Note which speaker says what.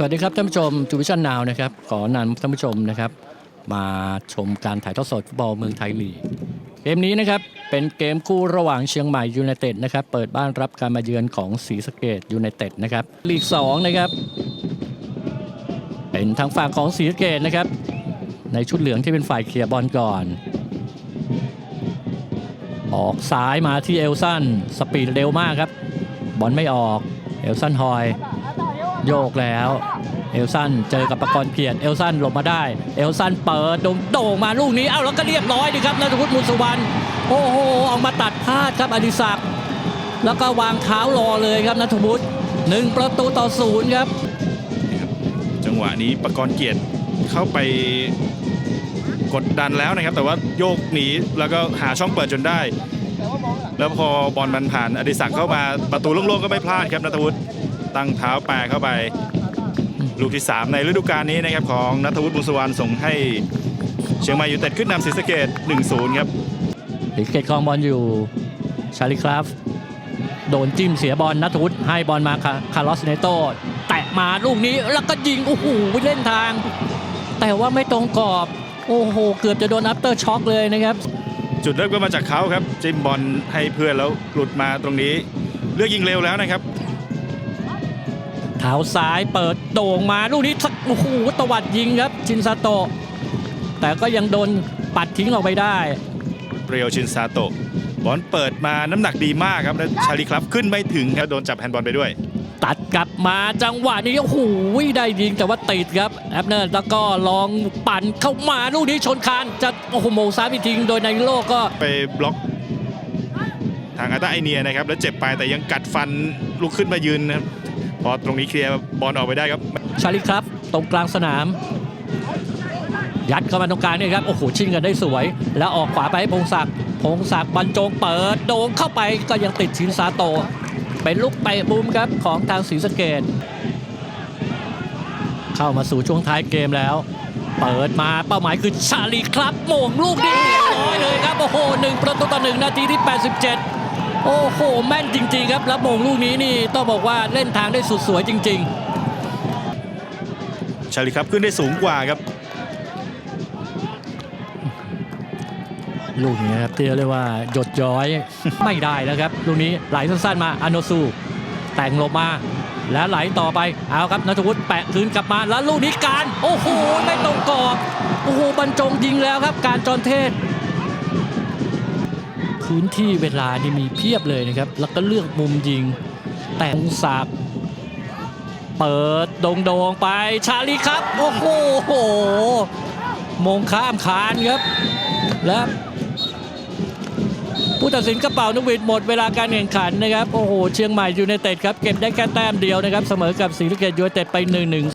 Speaker 1: สวัสดีครับท่านผู้ชมจูวิชั่นนาวนะครับขอนำท่านผู้ชมนะครับ มาชมการถ่ายทอดสดฟุตบอลเมืองไทยลีกเกมนี้นะครับเป็นเกมคู่ระหว่างเชียงใหม่ยูไนเต็ดนะครับเปิดบ้านรับการมาเยือนของศรีสะเกดยูไนเต็ดนะครับลีก2นะครับเป็นทางฝั่งของศรีสะเกดนะครับ ในชุดเหลืองที่เป็นฝ่ายเคลียร์บอลก่อน ออกซ้ายมาที่เอลสันสปีดเร็วมากครับบอลไม่ออกเอลสันฮอย โยกแล้ว เอลสันเจอกับประกรณ์เพียรเอลสันหลบมาได้ เอลสันเปิดโด่งโด่งมาลูกนี้เอ้าแล้วก็เรียบร้อยดีครับนัทวุฒิมุสุวรรณโอ้โหออกมาตัดพลาดครับอดิศักดิ์แล้วก็วางเท้ารอเลยครับนัทวุฒิหนึ่งประตูต่อศูนย์ครับ
Speaker 2: จังหวะนี้ประกรณ์เกียรติเข้าไปกดดันแล้วนะครับ แต่ว่าโยกหนีแล้วก็หาช่องเปิดจนได้ แล้วพอบอลมันผ่านอดิศักดิ์เข้ามาประตูโล่งๆก็ไม่พลาดครับนัทวุฒิ ตั้งเท้าแปรเข้าไปลูกที่ 3 ในฤดูกาลนี้นะครับของนัทวุฒิบุญสวรรณส่งให้เชียงใหม่ยูไนเต็ดขึ้นนำศรีสะเกด1-0 ครับ
Speaker 1: ศรีสะเกตครองบอลอยู่ชาลิคราฟโดนจิ้มเสียบอลนัทวุฒิให้บอลมาคาคาร์ลอสเนโตแตะมาลูกนี้แล้วก็ยิงโอ้โหเล่นทาง แต่ว่าไม่ตรงกรอบโอ้โห เกือบจะโดนอัปเตอร์ช็อคเลยนะครับ
Speaker 2: จุดเริ่มก็มาจากเขาครับ จิ้มบอลให้เพื่อนแล้วหลุดมาตรงนี้ เลือกยิงเร็วแล้วนะครับ
Speaker 1: เท้าซ้ายเปิดโด่งมาลูกนี้สักโอ้โหตวัดยิงครับชินซาโตะแต่ก็ยังโดนปัดทิ้งออกไปได้
Speaker 2: เรียวชินซาโตะบอลเปิดมาน้ำหนักดีมากครับแล้วชาลีครับขึ้นไม่ถึงครับโดนจับแฮนด์บอลไปด้วย
Speaker 1: ตัดกลับมาจังหวะนี้โอ้โหได้ยิงแต่ว่าติดครับแอบเนอร์แล้วก็ลองปั่นเข้ามาลูกนี้ชนคานจะโอ้โหโมงซ้ายไปทิ้งโดยในโลกก็
Speaker 2: ไปบล็อกทางอาตาไอเนียนะครับแล้วเจ็บไปแต่ยังกัดฟันลุกขึ้นมายืนนะครับ พอตรงนี้เคลียร์บอลออกไปได้ครับ
Speaker 1: ชาลิครับ ตรงกลางสนาม ยัดเข้ามาตรงกลางนี่ครับ โอ้โห ชิงกันได้สวย แล้วออกขวาไปให้พงศักดิ์พงศักดิ์บรรจงเปิด โด่งเข้าไปก็ยังติดชินซาโต เป็นลูกเตะมุมครับของทางศรีสะเกดเข้ามาสู่ช่วงท้ายเกมแล้ว เปิดมาเป้าหมายคือชาลีครับโมงลูกนี้เรียบร้อยเลยครับ โอ้โหหนึ่งประตูต่อหนึ่งนาทีที่ 87 โอ้โห แม่นจริง ๆ ครับแล้วโมงลูกนี้นี่ต้องบอกว่าเล่นทางได้สุดสวยจริง ๆ
Speaker 2: ชาลีครับขึ้นได้สูงกว่าครับ
Speaker 1: ลูกนี้ครับที่เรียกว่าหยดย้อย ไม่ได้แล้วครับลูกนี้ไหลสั้นๆมาอโนซูแต่งหลบมาแล้วไหลต่อไปเอาครับนัทวุฒิแปะคืนกลับมาแล้วลูกนี้การ โอ้โหไม่ตรงกรอบโอ้โหบรรจงยิงแล้วครับการจรเทศ พื้นที่เวลานี่มีเพียบเลยนะครับ แล้วก็เลือกมุมยิง แต่งศักด์เปิดโด่งๆไปชาลีครับ โอ้โหมงข้ามคานครับ และผู้ตัดสินกระเป๋านกหวิดหมดเวลาการแข่งขันนะครับ โอ้โห เชียงใหม่ยูไนเต็ดครับ เก็บได้แค่แต้มเดียวนะครับ เสมอกับศรีสะเกดยูไนเต็ดไป1-1